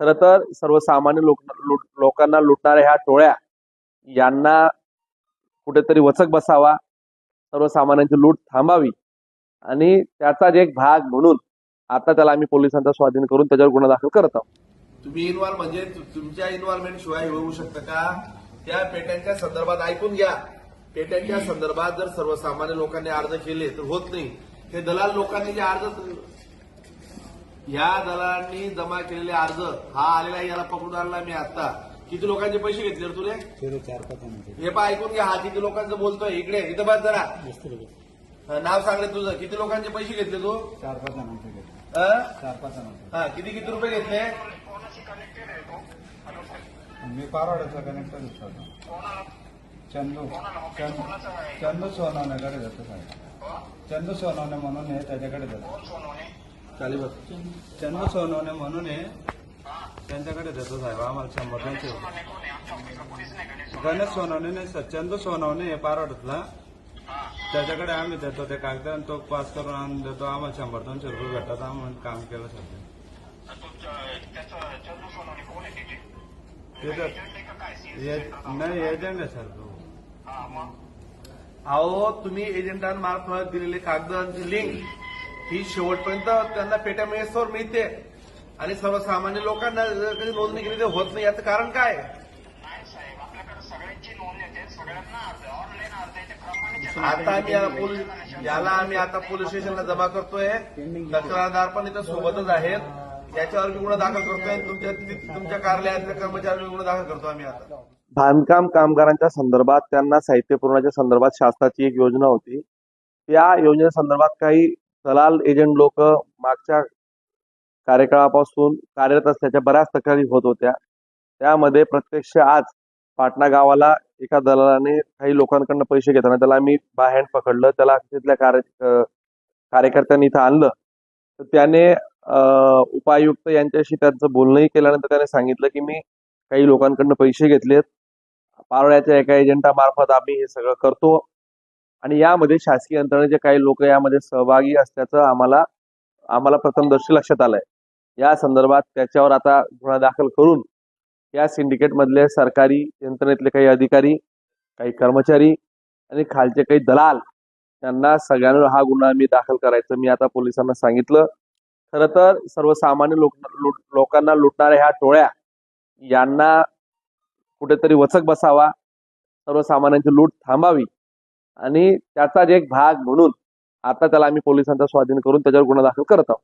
खर तर सर्वसामान्य लोक लुट- लोकांना लुटणाऱ्या ह्या टोळ्या यांना कुठेतरी वचक बसावा सर्वसामान्यांची लूट थांबावी आणि त्याचाच एक भाग म्हणून आता त्याला आम्ही पोलिसांचा स्वाधीन करून त्याच्यावर गुन्हा दाखल करत आहोत. तुम्ही इन्व्हॉल्व म्हणजे तुमच्या इन्व्हॉल्वमेंट शिवाय होऊ शकतं का? त्या पेट्यांच्या संदर्भात ऐकून घ्या. पेट्यांच्या संदर्भात जर सर्वसामान्य लोकांनी अर्ज केले तर होत नाही. हे दलाल लोकांनी जे अर्ज ह्या दलालांनी जमा केलेले अर्ज हा आलेला याला पकडून आणला मी आता किती लोकांचे पैसे घेतले रे तुले? चार पाच. हे पा ऐकून घ्या हा किती लोकांचं बोलतोय. इकडे इथं बस जरा. हा, नाव सांग रे तुझं. किती लोकांचे पैसे घेतले तू? चार पाच. हा? चार पाच हा किती किती रुपये घेतले? मी पारवाड्याचा कनेक्टर होतो. चंदू चंदू चंदू सोनवणेकडे जातो साहेब. चंदू सोनवणे म्हणून आहे त्याच्याकडे जातो. चालेल बस चंदू सोनवणे म्हणून आहे. त्यांच्याकडे देतो साहेब आम्हाला शंभर दोनशे गणेश सोनवणे नाही सर चंदू सोनवणे आहे पारवडतला त्याच्याकडे आम्ही देतो ते कागद आणि तो पास करून आणून देतो आम्हाला शंभर दोनशे रुपये भेटतात आम्ही काम केलं सर ते. तर नाही एजंट आहे सर तो. अहो तुम्ही एजंटांमार्फत दिलेले कागदांची लिंक ही शेवटपर्यंत त्यांना पेट्या मिळेसवर मिळते. आणि सर्वसामान्य लोकांना जर कधी नोंदणी केली तर होत नाही. याचं कारण काय? आता आम्ही याला पोलीस याला आम्ही आता पोलीस स्टेशनला जमा करतोय. तक्रारदार पण इथं सोबतच आहेत. याच्यावर मी गुन्हा दाखल करतोय. तुमच्या तुमच्या कार्यालयातल्या कर्मचाऱ्यांवर गुन्हा दाखल करतो आम्ही आता. बांधकाम कामगारांच्या संदर्भात त्यांना साहित्य पुरवण्याच्या संदर्भात शासनाची एक योजना होती. त्या योजनेसंदर्भात काही दलाल एजंट लोक मागच्या कार्यकाळापासून कार्यरत असल्याच्या बऱ्याच तक्रारी होत होत्या. त्यामध्ये प्रत्यक्ष आज पाटणा गावाला एका दलालाने काही लोकांकडनं पैसे घेताना त्याला आम्ही बाय हँड पकडलं. त्याला तिथल्या कार्य कार्यकर्त्यांनी इथं आणलं. तर त्याने उपायुक्त यांच्याशी त्यांचं बोलणंही केल्यानंतर त्याने सांगितलं की मी काही लोकांकडनं पैसे घेतलेत. पारोळ्याच्या एका एजंटामार्फत आम्ही हे सगळं करतो. आणि यामध्ये शासकीय यंत्रणेचे काही लोक यामध्ये सहभागी असल्याचं आम्हाला आम्हाला प्रथमदर्शी लक्षात आलंय. या संदर्भात त्याच्यावर आता गुन्हा दाखल करून या सिंडिकेटमधले सरकारी यंत्रणेतले काही अधिकारी काही कर्मचारी आणि खालचे काही दलाल त्यांना सगळ्यांवर हा गुन्हा मी दाखल करायचं मी आता पोलिसांना सांगितलं. खरं तर सर्वसामान्य लोक लुट- लोकांना लुटणाऱ्या ह्या टोळ्या यांना कुठेतरी वचक बसावा सर्वसामान्यांची लूट थांबावी आणि त्याचाच एक भाग म्हणून आता त्याला आम्ही पोलिसांचा स्वाधीन करून त्याच्यावर गुन्हा दाखल करत आहोत.